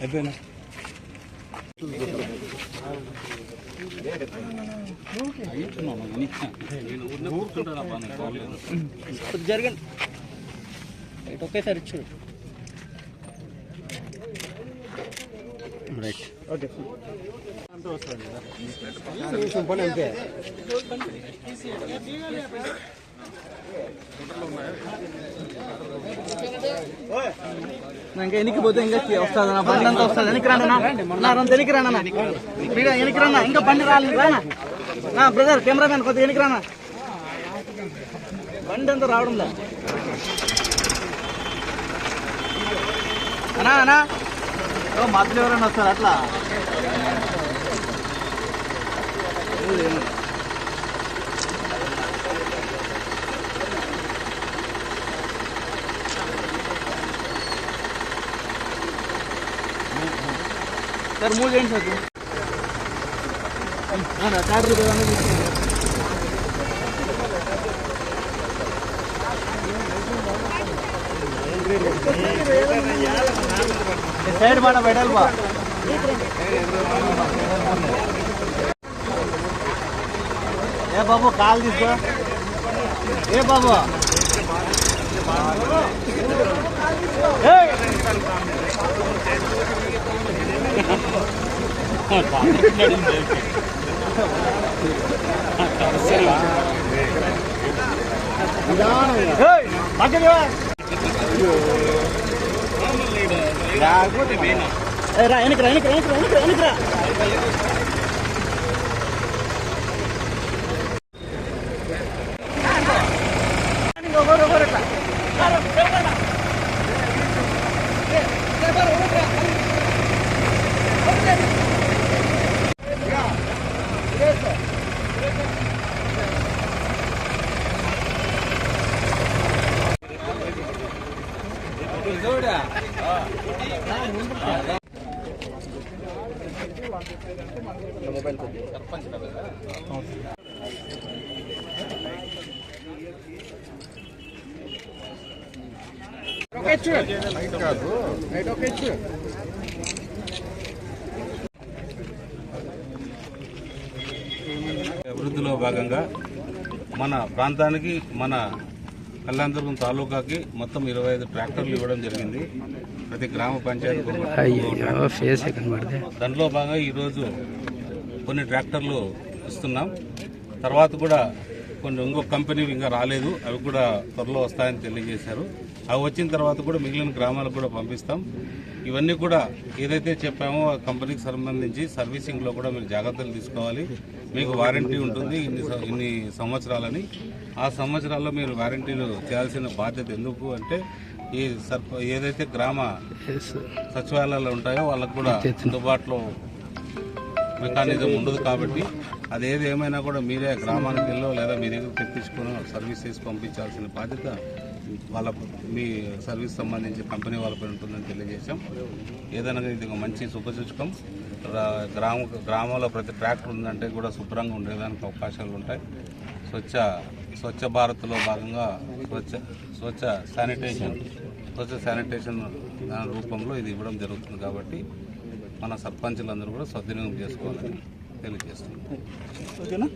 Ebene. జరగండి right ఒకేసారి ఇచ్చు రైట్ ఓకే ఇంకా ఎనికి పోతే ఇంకా వస్తుంది నా బండి అంతా వస్తుంది ఎనికి రానా నారంత ఎనికి రానా వీడియో ఎనికి రానా ఇంకా బండి రాలేదు రానా నా బ్రదర్ కెమెరామెన్ కొద్దిగా ఎనికి రానా బండి అంతా రావడం లేదు అనా అనా ఓ మధ్యలో ఎవరైనా వస్తారు అట్లా సార్ మూడు చేయండి సార్. ట్రాక్టర్ సైడ్ మాట పెట్టాలి బా ఏ బాబు కాల్ తీసుకో. ఏ బాబు. ఏ எனக்கு எனக்கு எனக்கு எனக்கு எனக்கு అభివృద్ధిలో భాగంగా మన ప్రాంతానికి మన కళ్యాణదుర్గం తాలూకాకి మొత్తం ఇరవై ఐదు ట్రాక్టర్లు ఇవ్వడం జరిగింది. ప్రతి గ్రామ పంచాయతీ దానిలో భాగంగా ఈరోజు కొన్ని ట్రాక్టర్లు ఇస్తున్నాం. తర్వాత కూడా కొన్ని ఇంకో కంపెనీ ఇంకా రాలేదు. అవి కూడా త్వరలో వస్తాయని తెలియజేశారు. అవి వచ్చిన తర్వాత కూడా మిగిలిన గ్రామాలకు కూడా పంపిస్తాం. ఇవన్నీ కూడా ఏదైతే చెప్పామో ఆ కంపెనీకి సంబంధించి సర్వీసింగ్లో కూడా మీరు జాగ్రత్తలు తీసుకోవాలి. మీకు వారంటీ ఉంటుంది ఇన్ని ఇన్ని సంవత్సరాలని. ఆ సంవత్సరాల్లో మీరు వారంటీలు చేయాల్సిన బాధ్యత ఎందుకు అంటే ఈ సర్ప ఏదైతే గ్రామ సచివాలయాలు ఉంటాయో వాళ్ళకు కూడా అందుబాటులో మెకానిజం ఉండదు కాబట్టి అది ఏది ఏమైనా కూడా మీరే గ్రామానికి వెళ్ళో లేదా మీ దగ్గర తెప్పించుకుని సర్వీస్ చేసి పంపించాల్సిన బాధ్యత వాళ్ళ మీ సర్వీస్ సంబంధించి కంపెనీ వాళ్ళపై ఉంటుందని తెలియజేశాం. ఏదైనా ఇది ఒక మంచి శుభసూచకం. గ్రామ గ్రామంలో ప్రతి ట్రాక్టర్ ఉందంటే కూడా శుభ్రంగా ఉండేదానికి అవకాశాలు ఉంటాయి. స్వచ్ఛ స్వచ్ఛ భారత్లో భాగంగా స్వచ్ఛ స్వచ్ఛ శానిటేషన్ స్వచ్ఛ శానిటేషన్ దాని రూపంలో ఇది ఇవ్వడం జరుగుతుంది కాబట్టి మన సర్పంచులందరూ కూడా సద్వినియోగం చేసుకోవాలని తెలియజేస్తున్నాం. ఓకేనా?